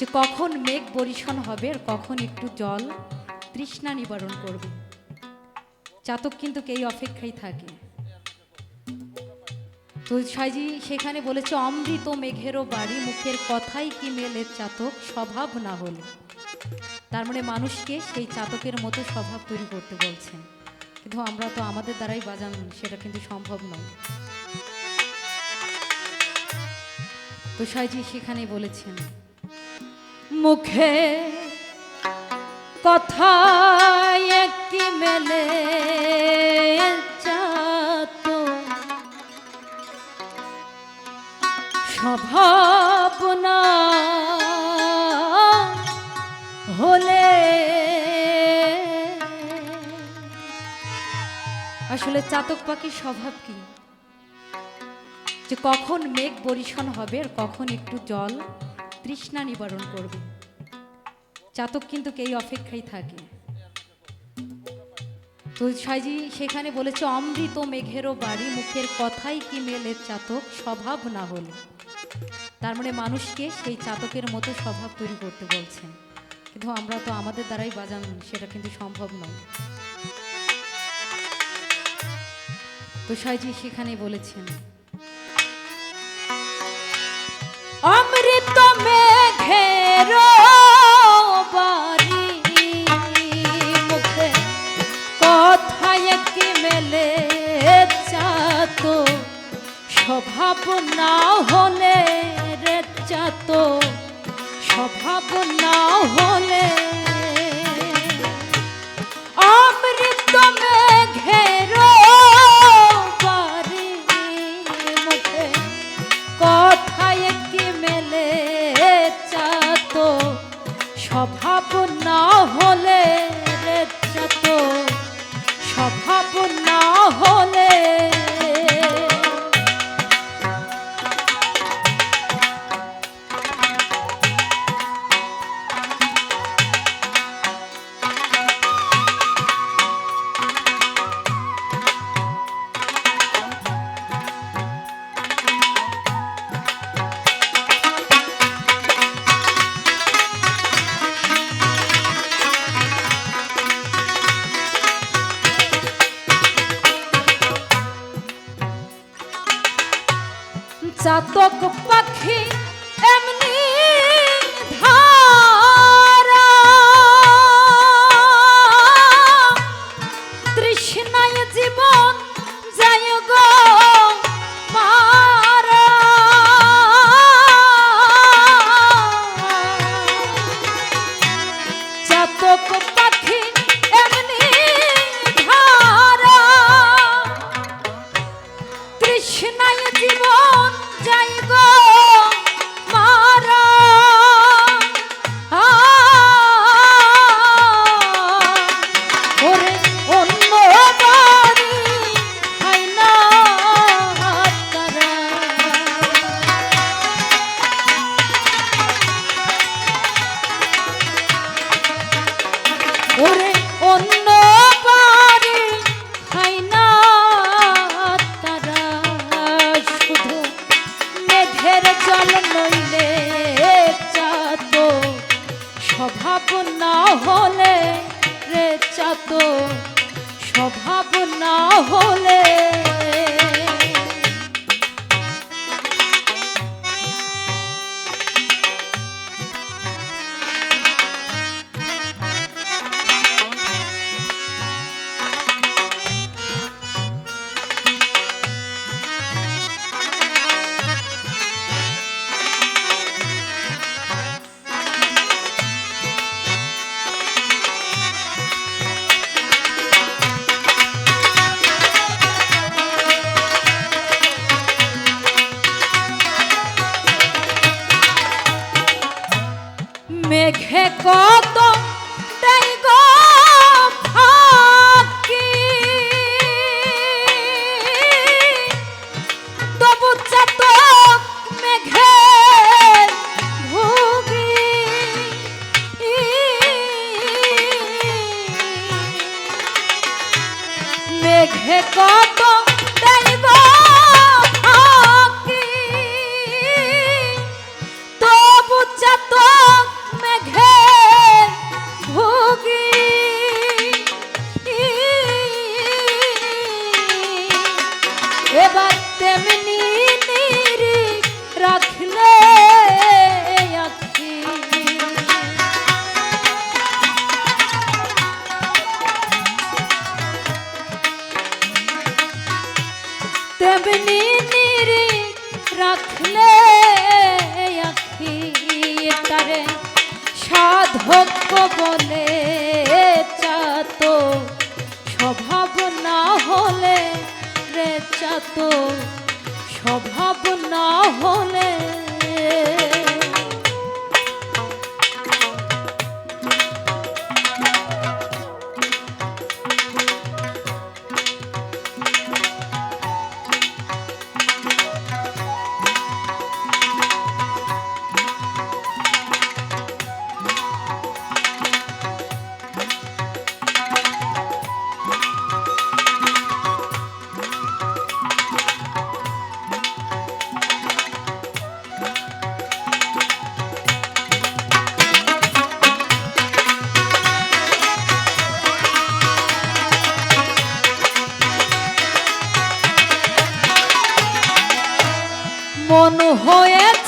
যে কখন মেঘ বরিশন হবে আর কখন একটু জল তৃষ্ণা নিবারণ করবে। চাতক কিন্তু এই অপেক্ষায় থাকে। তো সাইজি সেখানে বলেছে, অমৃত মেঘেরও বাড়ি, মুখের কথাই কি মেলে চাতক? স্বভাব না হলে। তার মানে মানুষকে সেই চাতকের মতো স্বভাব তৈরি করতে বলছেন কিন্তু আমরা তো আমাদের দ্বারাই বাজান, সেটা কিন্তু সম্ভব নয়। তো সাইজি সেখানে বলেছেন মুখে কথা কি মেলে চাতো স্বভাব না হলে আসলে চাতক পাখির স্বভাব কি? যে কখন মেঘ বরিশন হবে আর কখন একটু জল? তৃষ্ণা নিবারণ করবে। চাতক কিন্তু এই অপেক্ষায় থাকে। তো সাইজি, সেখানে বলেছে, অমৃত মেঘেরও বাড়ি, মুখের কথাই কি মেলে চাতক? স্বভাব না হলে। তার মানে মানুষকে সেই চাতকের মতো স্বভাব তৈরি করতে বলছেন কিন্তু আমরা তো আমাদের দ্বারাই বাজান, সেটা কিন্তু সম্ভব নয়। তো সাইজি সেখানে বলেছেন অমৃত মেঘের বাড়ি মুখে কি মেলে চাত স্বভাব না হলে রে চাত স্বভাব না হলে চাতক পাখি ওরে অন্য তারা মেঘের জল নইলে চাতো স্বভাব না স্বভাব না হলে মেঘে কত সাধক বলে চাত স্বভাব না হলে রে চাত স্বভাব না হলে মন হয়েছে